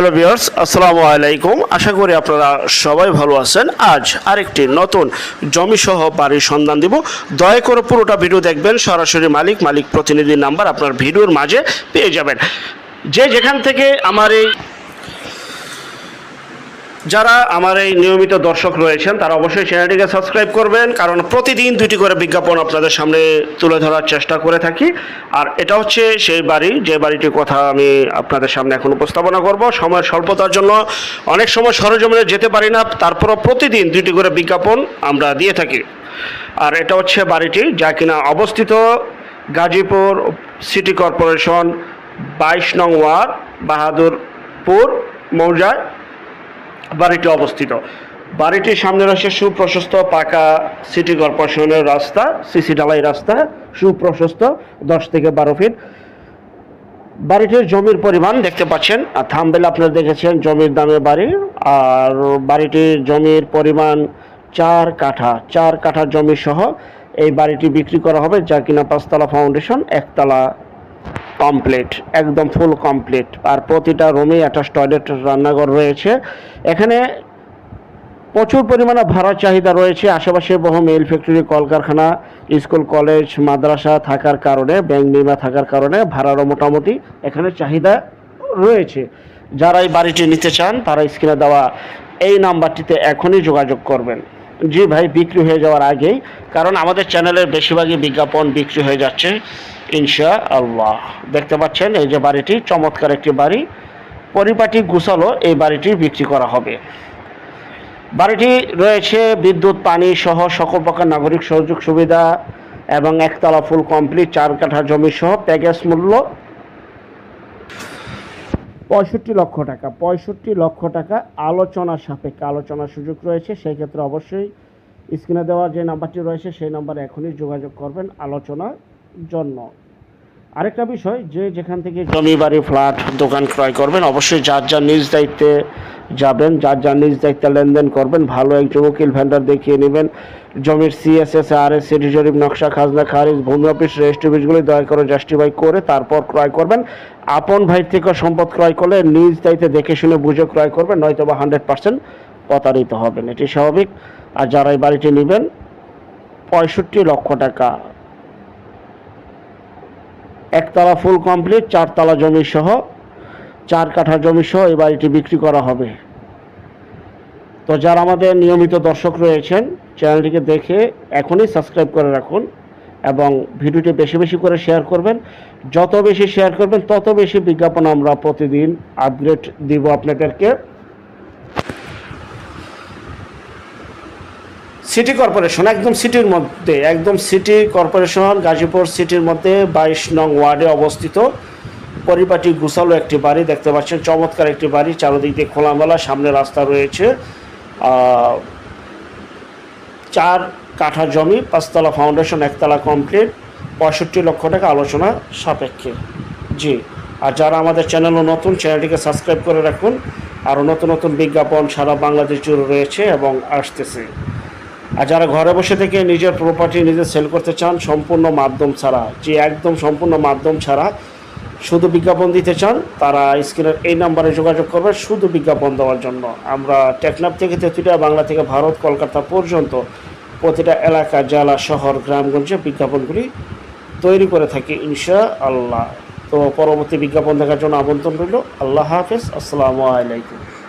Hello viewers, আসসালামু আলাইকুম। আশা করি আপনারা সবাই ভালো আছেন। আজ আরেকটি নতুন জমি সহ বাড়ির সন্ধান দিব। দয়া করে পুরোটা ভিডিও দেখবেন, সরাসরি মালিক মালিক প্রতিনিধির নাম্বার আপনার ভিডিওর মাঝে পেয়ে যাবেন। যে যেখান থেকে আমার এই যারা আমার এই নিয়মিত দর্শক রয়েছেন, তারা অবশ্যই চ্যানেলটিকে সাবস্ক্রাইব করবেন, কারণ প্রতিদিন দুটি করে বিজ্ঞাপন আপনাদের সামনে তুলে ধরার চেষ্টা করে থাকি। আর এটা হচ্ছে সেই বাড়ি, যে বাড়িটির কথা আমি আপনাদের সামনে এখন উপস্থাপনা করব। সময়ের স্বল্পতার জন্য অনেক সময় সরজমিনে যেতে পারি না, তারপরও প্রতিদিন দুটি করে বিজ্ঞাপন আমরা দিয়ে থাকি। আর এটা হচ্ছে বাড়িটি, যা কিনা অবস্থিত গাজীপুর সিটি কর্পোরেশন বাইশ নং ওয়ার্ড, বাহাদুরপুর, মৌজায় বাড়িটি অবস্থিত। বাড়িটির সামনে রয়েছে সুপ্রশস্ত পাকা সিটি কর্পোরেশনের রাস্তা, সিসি ঢালাই রাস্তা, সুপ্রশস্ত দশ থেকে বারো ফিট। বাড়িটির জমির পরিমাণ দেখতে পাচ্ছেন। আর থামবেল আপনারা দেখেছেন জমির দামে বাড়ি। আর বাড়িটির জমির পরিমাণ চার কাঠা। চার কাঠা জমি সহ এই বাড়িটি বিক্রি করা হবে যা কিনা পাঁচতলা ফাউন্ডেশন, একতলা কমপ্লিট একদম ফুল কমপ্লিট আর প্রতিটা রুমে একটা টয়লেট রান্নাঘর রয়েছে। এখানে প্রচুর পরিমাণে ভাড়ার চাহিদা রয়েছে। আশেপাশে বহু মেল ফ্যাক্টরি কলকারখানা স্কুল কলেজ মাদ্রাসা থাকার কারণে ব্যাংক বিমা থাকার কারণে ভাড়ারও মোটামুটি এখানে চাহিদা রয়েছে। যারা এই বাড়িটি নিতে চান, তারা স্ক্রিনে দেওয়া এই নাম্বারটিতে এখনই যোগাযোগ করবেন। জি ভাই, বিক্রি হয়ে যাওয়ার আগেই, কারণ আমাদের চ্যানেলের বেশিরভাগই বিজ্ঞাপন বিক্রি হয়ে যাচ্ছে। ইনশা আল্লাহ দেখতে পাচ্ছেন, এই যে বাড়িটি চমৎকার একটি বাড়ি। পরিপাটি গুছালো, এই বাড়িটি বিক্রি করা হবে। বাড়িটি রয়েছে বিদ্যুৎ, পানি সহ সকল প্রকার নাগরিক সহযোগ সুবিধা এবং একতলা ফুল কমপ্লিট, চার কাঠা জমি সহ প্যাকেজ মূল্য পঁয়ষট্টি লক্ষ টাকা। পঁয়ষট্টি লক্ষ টাকা আলোচনার সাপেক্ষে আলোচনার সুযোগ রয়েছে। সেই ক্ষেত্রে অবশ্যই স্ক্রিনে দেওয়া যে নাম্বারটি রয়েছে, সেই নাম্বারে এখনই যোগাযোগ করবেন। আলোচনার জন্য। আরেকটা বিষয়, যে যেখান থেকে জমি, বাড়ি, ফ্ল্যাট, দোকান ক্রয় করবেন, অবশ্যই যার যার নিজ দায়িত্বে যাবেন, যার যার নিজ দায়িত্বে লেনদেন করবেন, ভালো একজন উকিল ভেন্ডার দেখিয়ে নেবেন। জমির সিএসএস আর এস সিটি জরিপ, নকশা, খাজনা, খারিজ ভূমি অফিস, রেজিস্ট্রি অফিসগুলি দয়া করে জাস্টিফাই করে তারপর ক্রয় করবেন। আপন ভাই থেকে সম্পদ ক্রয় করলে নিজ দায়িত্বে দেখে শুনে বুঝে ক্রয় করবেন নয়তো বা হান্ড্রেড পার্সেন্ট প্রতারিত হবেন। এটি স্বাভাবিক। আর যারা এই বাড়িটি নেবেন, পঁয়ষট্টি লক্ষ টাকা একতলা ফুল কমপ্লিট চারতলা জমি সহ, চার কাঠা জমি সহ এই বাড়িটি বিক্রি করা হবে। তো যারা আমাদের নিয়মিত দর্শক রয়েছেন, চ্যানেলটিকে দেখে এখনই সাবস্ক্রাইব করে রাখুন এবং ভিডিওটি বেশি বেশি করে শেয়ার করবেন। যত বেশি শেয়ার করবেন, তত বেশি বিজ্ঞাপন আমরা প্রতিদিন আপগ্রেড দিব আপনাদেরকে। সিটি কর্পোরেশন একদম সিটির মধ্যে, একদম সিটি কর্পোরেশন গাজীপুর সিটির মধ্যে বাইশ নং ওয়ার্ডে অবস্থিত। পরিপাটি গুছালো একটি বাড়ি, দেখতে পাচ্ছেন চমৎকার একটি বাড়ি, চারদিক দিয়ে খোলামেলা, সামনে রাস্তা রয়েছে। চার কাঠা জমি, পাঁচতলা ফাউন্ডেশন একতলা কমপ্লিট পঁয়ষট্টি লক্ষ টাকা আলোচনা সাপেক্ষে। জি, আর যারা আমাদের চ্যানেলও নতুন চ্যানেলটিকে সাবস্ক্রাইব করে রাখুন। আরও নতুন নতুন বিজ্ঞাপন সারা বাংলাদেশ জুড়ে রয়েছে এবং আসতেছে। আর যারা ঘরে বসে থেকে নিজের প্রপার্টি নিজে সেল করতে চান, সম্পূর্ণ মাধ্যম ছাড়া, যে একদম সম্পূর্ণ মাধ্যম ছাড়া শুধু বিজ্ঞাপন দিতে চান, তারা স্ক্রিনের এই নাম্বারে যোগাযোগ করবে শুধু বিজ্ঞাপন দেওয়ার জন্য। আমরা টেকনাফ থেকে তেতুলিয়া, বাংলা থেকে ভারত, কলকাতা পর্যন্ত প্রতিটা এলাকা, জেলা, শহর, গ্রামগঞ্জে বিজ্ঞাপনগুলি তৈরি করে থাকি ইনশা আল্লাহ তো পরবর্তী বিজ্ঞাপন দেখার জন্য আমন্ত্রণ রইল। আল্লাহ হাফেজ। আসসালামু আলাইকুম।